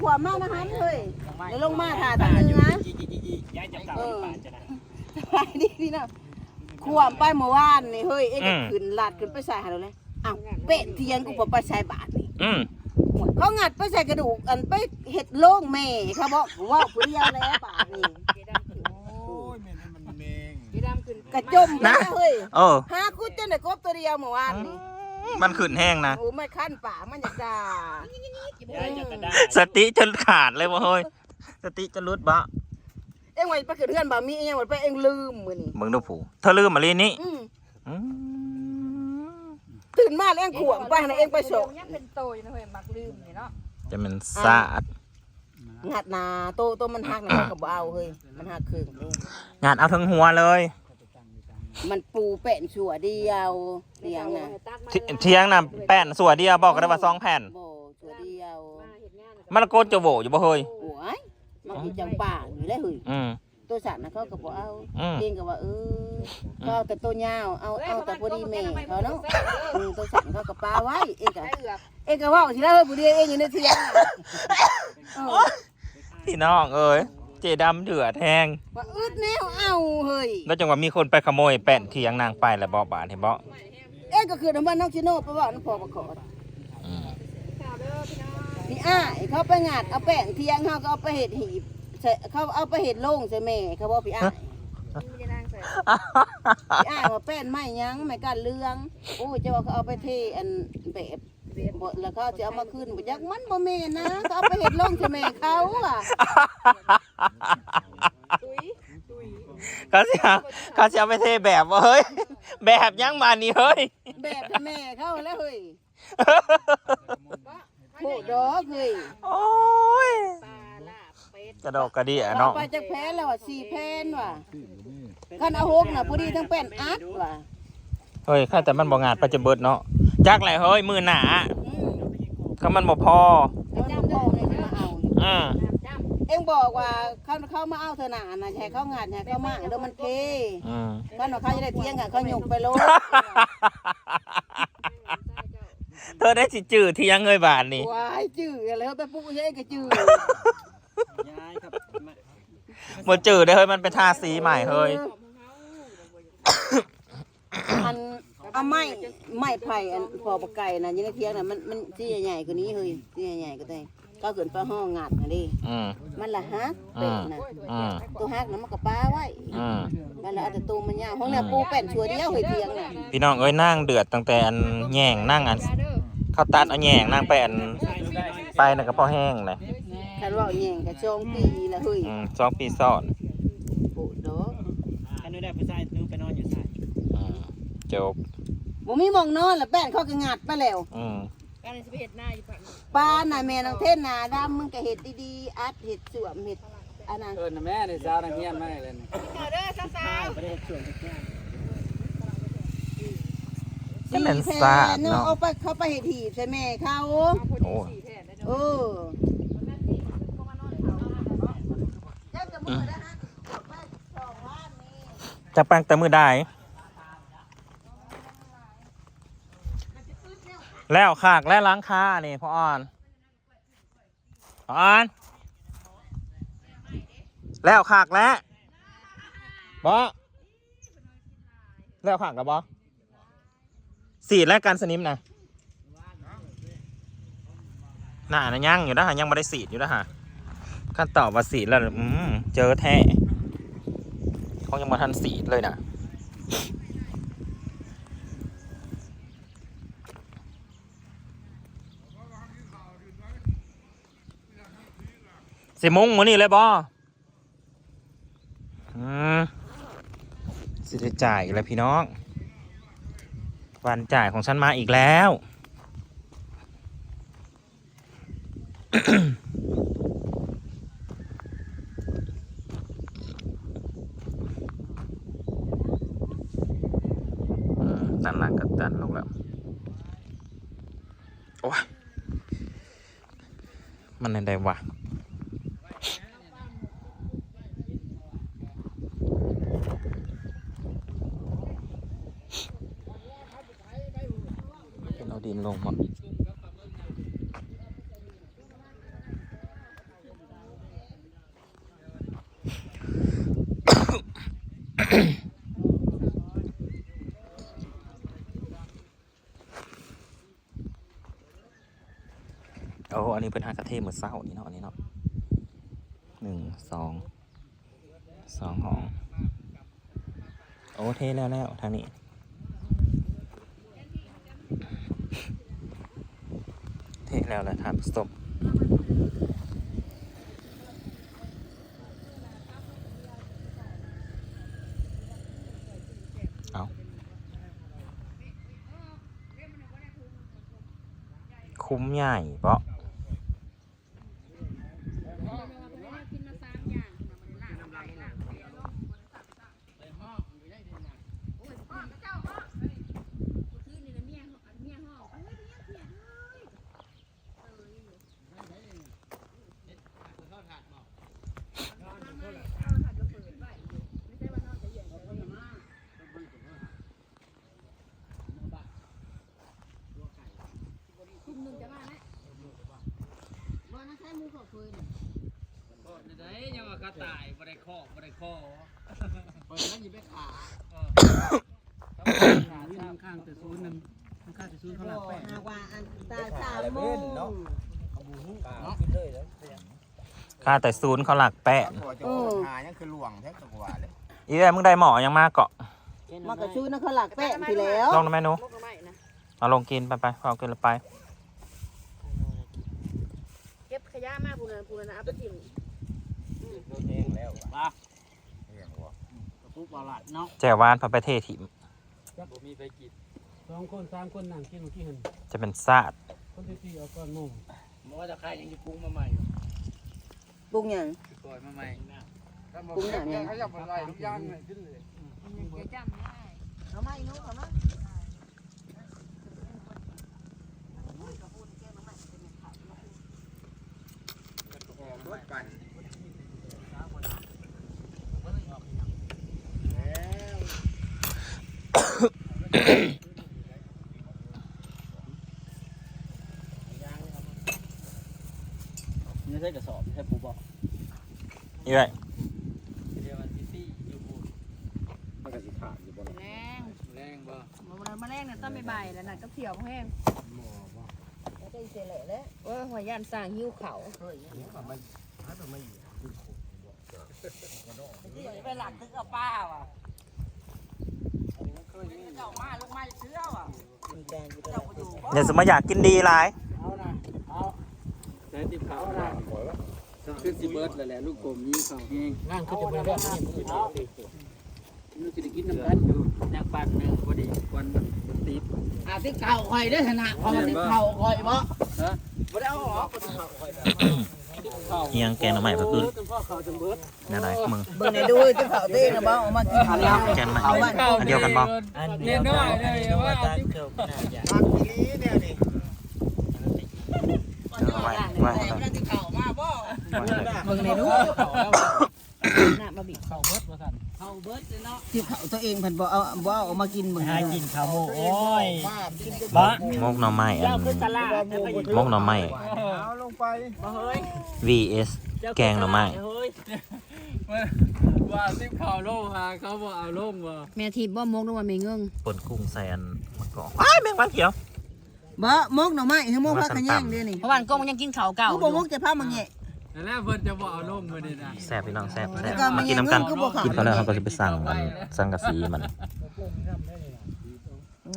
ขวามมากนะฮันเฮ้ยเดี๋ยวลงมาถ่าทางนึงนะย้ายจากเก่าป่าจะนะไปดีพี่น้องขวามไปเมื่อวานนี่เฮ้ยเอ็งก็ขึ้นลาดขึ้นไปใส่หาเราเลยอ้าวเป็ดเทียงกูบ่ไปใส่บาทนี่อืมเขางัดไปใส่กระดูกอันไปเห็ดโล่งแม่เขาบอกว่าผู้เดียวแล้วบาทนี่โอ้ยแม่นมันเมงกระจมนะเฮ้ยเออหาคุดจนได้กบตัวเดียวเมื่อวานนี่ มันขึ้นแห้งนะ โอ้ไม่ขั้นป่ามันอยากด่าย้ายจากกระดาสติจนขาดเลยบ่เฮ้ยสติจะรุดบ่เอ็งไว้ไปขึ้นเพื่อนบ่มีเอ็งไว้ไปเอ็งลืมมื้อนี้มึงดูผู้เธอลืมมาลีนี่อืมอืมตื่นมาแล้วเอ็งขวมไปนะเอ็งไปโฉกยังเป็นโตอยู่นะเฮ้ยมักลืมนี่เนาะจะเป็นสาดงัดหนาโตโตมันหักนะเขาก็บ่เอาเฮ้ยมันหักครึ่งเองงานเอาทั้งหัวเลย มันปูเป็นชัวเดียวเลี้ยงนะเทเทียงน่ะแป้นสัวเดียวบอกกันได้ว่าสองแผ่น โบชัวเดียวมันโกนจะโหวอยู่บ่เฮ้ยโอ้ยมันกินจังป่าอยู่ได้เฮ้ยอืม ตัวสัตว์นะเขาก็บ่เอาอืม เองก็ว่าเออเขาเอาแต่ตัวยาวเอาเอาแต่พอดีแม่เขาเนาะอืมตัวสัตว์เขาก็ปลาไว้เองก็ได้เอือกเองก็ว่าสิแล้วเฮ้ยผู้เดียวเองอยู่ในเทียงน่ะเออ พี่น้องเอ้ย เจดำเดือดแห้งว่าอึดแนวเอาเฮ้ยแล้วจังหวะมีคนไปขโมยแป้นเทียงนางไปแล้วบ่บาดเห็นบ่เองก็คือน้ำมันน้องชิโน่ไปว่าน้ำพอประกอบอืมข่าวเด้อพี่น้องพี่อ้ายเขาไปงาดเอาแป้งเทียงเขาก็เอาไปเห็ดหีบใส่เขาเอาไปเห็ดโล่งใส่แม่เขาบอกพี่อ้ายมีแต่นางใส่พี่อ้ายว่าแป้นไม่ยั้งไม่กันเรื่องโอ้ยเจะว่าเขาเอาไปเทอันแบบบดแล้วเขาจะเอามาขึ้นบ่ยักมันบ่แม่นนะเขาเอาไปเห็ดโล่งใส่แม่เขาอะ ตุ้ยตุ้ยเขาสิเอาเขาสิเอาไปเทแบบว่าเฮ้ย แบบยังมานี่เฮ้ย แบบให้แม่เขาแล้วเฮ้ยโหดอกเฮ้ยโอ้ยปลาลาบเป็ดกระดอกกระเดี่ยเอาเนาะไปจากแพนแล้วอะสี่แพนว่ะคันเอาหกน่ะพอดีทั้งแป้นอัดว่ะเฮ้ยข้าแต่มันบ่งานไปจะเบิดเนาะจักไหลเฮ้ยมือหนาอืมก็มันบ่พอแล้วน้ำพอเลยจะมา เอาอืมจ้เอ็งบอกว่าเขาเขามาเอาเธอหนานะใช่เขางานใช่เขามาเดี๋ยวมันเคอืมเขาหนว่าเขาจะได้เที่ยงกันเขาหยกไปโลดเธอได้สิจืดเที่ยงเงยบาทนี่วายจื้ออะไรเขาไปปลุ๊กใช่ก็จื้อย้ายครับบ่จืดได้เฮ้ยมันเป็นทาสีใหม่เฮ้ยอันเอาไม้ไม้ไผ่อันพอปะไก่นะอยังในเที่ยงน่ะมันมันที่ใหญ่ๆกว่านี้เฮ้ยที่ใหญ่ๆก็ได้ ก็ขึ้นไปห้องงาดนะดิอืม มันละฮักเป็ดนะอืม ตัวฮักนะมันก็ป้าไว้อืม มันละเอาแต่ตัวมันยาวห้องเนี่ยปูแป้นชัวเดียวเฮ้ยเที่ยงน่ะพี่น้องเอ้ยนั่งเดือดตั้งแต่อันแย่งนั่งอันำจ้าเด้อเข้าตัดเอาแย่งนั่งไปอันใช่ดูได้ไปน่ะก็พอแห้งเลยคันว่าแย่งกระจองปีละเฮ้ยอืมสองปีซ้อนโอ้ดอกกันดูได้ผู้ชายนู้ไปนอนอยู่ใส่อืมจบบ่มีหมองนอนละแป้นเขาก็งัดไปแล้ว อืม การสิไปเฮ็ดหน้าอยู่ฝั่งป้าน่ะแม่น้องเทศนาดำมึงก็เห็ดดีๆอัดเห็ดสวมเห็ดอันนั้นเอิ้นน่ะแม่ในสาวนักเรียนมาให้เลยนี่ข่าวเด้อสาวใช่ประเด็นส่วนทุกอย่างนี่มันสี่สาแผ่ดนเนาะเนาะเอาไปเขาไปเห็ดหีบใช่แม่เขาๆเอาพอดีสี่แผ่นได้เอเด้ออจะแปลงแต่มือได้ แล้วขากและล้างคานี่พ่ออ่อนพ่ออ่อนแล้วขากและบอแล้วขากกับบอสีดและการสนิมนะน่านะยังอยู่นะฮะยังไม่ได้สีดอยู่นะฮะขั้นตอบว่าสีดแล้วอืมเจอแท้เขายังมาทันสีดเลยนะ สิมุงมือนี่เลยบออืมสิได้จ่ายอีกแล้วพี่น้อง วันจ่ายของฉันมาอีกแล้ว ตันลังกับตันลงแล้ว โอ้ยมันอะไรวะาดินลงมาโอ้อันนี้เป็นห้ากระเทยเหมือนเศร้านี่เนาะอันนี้เนาะหนึ่งสองสองหอง โอ้เทแล้วแล้วทางนี้ เทแล้วแหละทานสมเอาคุ้มใหญ่เปาะ เด้ยังว่ากระต่ายบ่ได้ ข้อบ่ได้ข้อเปิดแล้วยิบไปขาข้างแต่ศูนย์นึงข้างแต่ศูนย์เขาหลักแปดหากว่าอันตาสามโมงค่าแต่ศูนย์เขาหลักแปะเออหายังคือหลวงแท้จังหวะเลยอีเอ้ยมึงได้หมอยังมากเกาะมากระชูนะเขาหลักแป้งทีแล้วลงนะแม่หนูมกก็ไม่นะเอาลงกินไปไปเอากินแล้วไปเก็บขยะมาพูนนะพูนนะเอาไปทิ้งเองแล้วมาเองวะ ปุ๊บเอาละเนาะแจววานพาไปเทถิมบ่มีไปกินสองคนสามคนนั่งกินเมื่อกี้เห็นจะเป็นซาดคนที่สี่เอาก้อนหมูบอกว่าจะใครยังจะปรุงมาใหม่ปรุงหยังปล่อยมาใหม่ปรุงหยังเนี่ย เขาจะมาไล่ทุกอย่างเลยขึ้นเลยเดี๋ยวจำได้เอามาอีนุเอามารถปั่น ไม่ใช่กระสอบไม่ใช่ปูบอกอีเอ้ยเดี๋ยววันที่สี่อยู่พูดมันก็สิขาดอยู่บนแรงแรงบ่มามาแรงเนี่ยต้องไปบ่ายแล้วน่ะก็เที่ยวแห้งหมอบ่แล้วก็อีเสร็จแล้วโอ้ยหัวย่านสร้างหิ้วเขาไปหลักตึกเอาป้าว่ะเจ้ามาลงมาเชื่อว่ะเจ้าอยู่ เดี๋ยวสมมติอยากกินดีหลายเอานะเอาใช้ติบเขานะขึ้นสิเบิร์ดแล้วแหละลูกผมยิงเขาเองนั่งขึ้นจะมาเรื่องนี้มันเอาลูกจะได้กินน้ำกันอยู่นักปั่นหนึ่งพอดีวันมันติดอาทิตย์เข่าคอยได้ขนาดพอทิตย์เข่าคอยบ่ฮะบ่ได้เอาออกเอีย งแกงหน่อไม้ก็คือจนพ่อเขาจนเบิร์ดนี่นไรมึงเบิ่งในดูที่เข่าเต้นะบ่เอามากินอันละแกงหน่อไม้อันเดียวกันบ่เรียนน้อยเลยว่าปักทีนี้เนี่ยนี่เอาไว้ไว้ไม่ได้ที่เข่ามาบ่ไว้เบิ่งในดูน่ะมาบีบเขาเบิร์ดมาสั่น เข่าเบิดเลยเนาะที่เข่าตัวเองเพิ่นบ่เอาบ่เอามากินเบิ่งหาให้กินข้าวโมกโอ้ยป้ากินบ้ามกหน่อไม้อันขึ้นตลาดแล้วก็มกหน่อไม้เอาลงไปมาเฮ้ย vs แกงหน่อไม้เฮ้ยว่าซิบข่าวลงมาเขาบอกเอาลงบ่แม่ทีบ่มกลงมาไม่เงื่งปนกุ้งใส่อันมะกอกอ้ายแมงวันเขียวบ่มกหน่อไม้คือมกพักขะแยงเด้นี่เพราะวันกงมันยังกินข้าวเก่ากูบ่มกจะพามาแงะ แต่แรกเพิ่นจะบอกเอาลงมาดินะแซ่บพี่น้องแซ่บแซ่บแล้วก็มากินน้ำกันมันยังเงินก็บ่ขาดกินเขาวแล้วเขาก็จะไปสั่งมันสังกะสีมัน โอ้